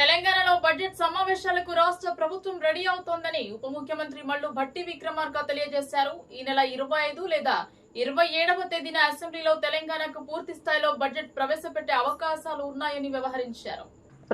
తెలంగాణలో బడ్జెట్ సమావేశాలకు రాష్ట్ర ప్రభుత్వం రెడీ అవుతోందని ఉప ముఖ్యమంత్రి మల్లు భట్టి విక్రమార్క తెలియజేశారు. ఈ నెల ఇరవై ఐదు లేదా ఇరవై ఏడవ తేదీన అసెంబ్లీలో తెలంగాణకు పూర్తి స్థాయిలో బడ్జెట్ ప్రవేశపెట్టే అవకాశాలు ఉన్నాయని వ్యవహరించారు.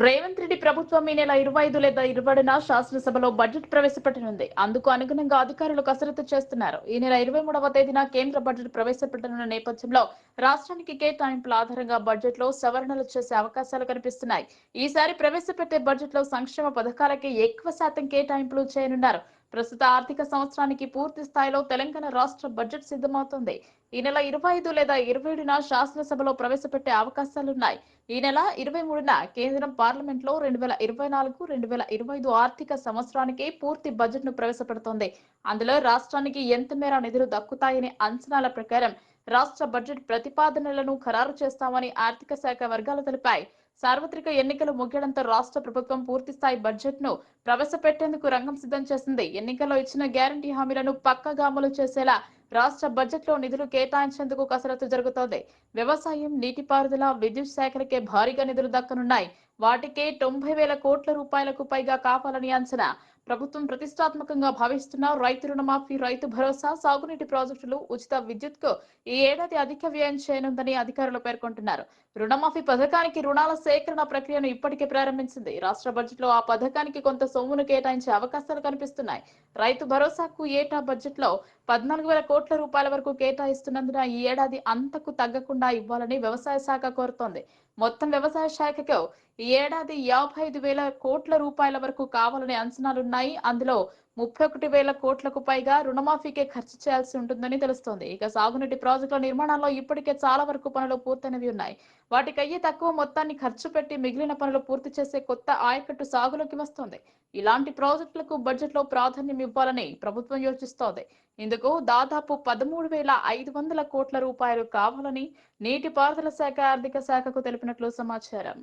రేవంత్ రెడ్డి ప్రభుత్వం ఈ నెల ఇరవై ఐదు లేదా ఇరవైన శాసనసభలో బడ్జెట్ ప్రవేశపెట్టనుంది. అందుకు అనుగుణంగా అధికారులు కసరత్తు చేస్తున్నారు. ఈ నెల ఇరవై మూడవ తేదీన కేంద్ర బడ్జెట్ ప్రవేశపెట్టనున్న నేపథ్యంలో రాష్ట్రానికి కేటాయింపుల ఆధారంగా బడ్జెట్లో సవరణలు చేసే అవకాశాలు కనిపిస్తున్నాయి. ఈసారి ప్రవేశపెట్టే బడ్జెట్లో సంక్షేమ పథకాలకే ఎక్కువ శాతం కేటాయింపులు చేయనున్నారు. ప్రస్తుత ఆర్థిక సంవత్సరానికి పూర్తి స్థాయిలో తెలంగాణ రాష్ట్ర బడ్జెట్ సిద్ధమవుతుంది. ఈ నెల ఇరవై ఐదు లేదా ఇరవై ఏడున శాసనసభలో ప్రవేశపెట్టే అవకాశాలున్నాయి. ఈ నెల ఇరవై మూడున కేంద్రం పార్లమెంట్లో రెండు వేల ఇరవై నాలుగు రెండు వేల ఇరవై ఐదు ఆర్థిక సంవత్సరానికి పూర్తి బడ్జెట్ను ప్రవేశపెడుతోంది. అందులో రాష్ట్రానికి ఎంత మేర నిధులు దక్కుతాయనే అంచనాల ప్రకారం రాష్ట్ర బడ్జెట్ ప్రతిపాదనలను ఖరారు చేస్తామని ఆర్థిక శాఖ వర్గాలు తెలిపాయి. సార్వత్రిక ఎన్నికలు ముగియడంతో రాష్ట్ర ప్రభుత్వం పూర్తి స్థాయి బడ్జెట్ను ప్రవేశపెట్టేందుకు రంగం సిద్ధం చేసింది. ఎన్నికల్లో ఇచ్చిన గ్యారంటీ హామీలను పక్కగా అమలు చేసేలా రాష్ట్ర బడ్జెట్లో నిధులు కేటాయించేందుకు కసరత్తు జరుగుతోంది. వ్యవసాయం నీటిపారుదల విద్యుత్ శాఖలకే భారీగా నిధులు దక్కనున్నాయి. వాటికే తొంభై వేల కోట్ల రూపాయలకు పైగా కావాలని అంచనా. ప్రభుత్వం ప్రతిష్టాత్మకంగా భావిస్తున్న రైతు రుణమాఫీ రైతు భరోసా సాగునీటి ప్రాజెక్టులు ఉచిత విద్యుత్కు ఈ ఏడాది అధిక వ్యయం చేయనుందని అధికారులు పేర్కొంటున్నారు. రుణమాఫీ పథకానికి రుణాల సేకరణ ప్రక్రియను ఇప్పటికే ప్రారంభించింది. రాష్ట్ర బడ్జెట్లో ఆ పథకానికి కొంత సొమ్మును కేటాయించే అవకాశాలు కనిపిస్తున్నాయి. రైతు భరోసాకు ఏటా బడ్జెట్లో పద్నాలుగు వేల కోట్ల రూపాయల వరకు కేటాయిస్తున్నందున ఈ ఏడాది అంతకు తగ్గకుండా ఇవ్వాలని వ్యవసాయ శాఖ కోరుతోంది. మొత్తం వ్యవసాయ శాఖకు ఈ ఏడాది యాభై ఐదు వేల కోట్ల రూపాయల వరకు కావాలనే అంచనాలున్నాయి. అందులో ముప్పై ఒకటి వేల కోట్లకు పైగా రుణమాఫీకే ఖర్చు చేయాల్సి ఉంటుందని తెలుస్తోంది. ఇక సాగునీటి ప్రాజెక్టుల నిర్మాణంలో ఇప్పటికే చాలా వరకు పనులు పూర్తయినవి ఉన్నాయి. వాటికయ్యే తక్కువ మొత్తాన్ని ఖర్చు పెట్టి మిగిలిన పనులు పూర్తి చేసే కొత్త ఆయకట్టు సాగులోకి వస్తోంది. ఇలాంటి ప్రాజెక్టులకు బడ్జెట్లో ప్రాధాన్యం ఇవ్వాలని ప్రభుత్వం యోచిస్తోంది. ఇందుకు దాదాపు పదమూడు వేల ఐదు వందల కోట్ల రూపాయలు కావాలని నీటిపారుదల శాఖ ఆర్థిక శాఖకు తెలిపినట్లు సమాచారం.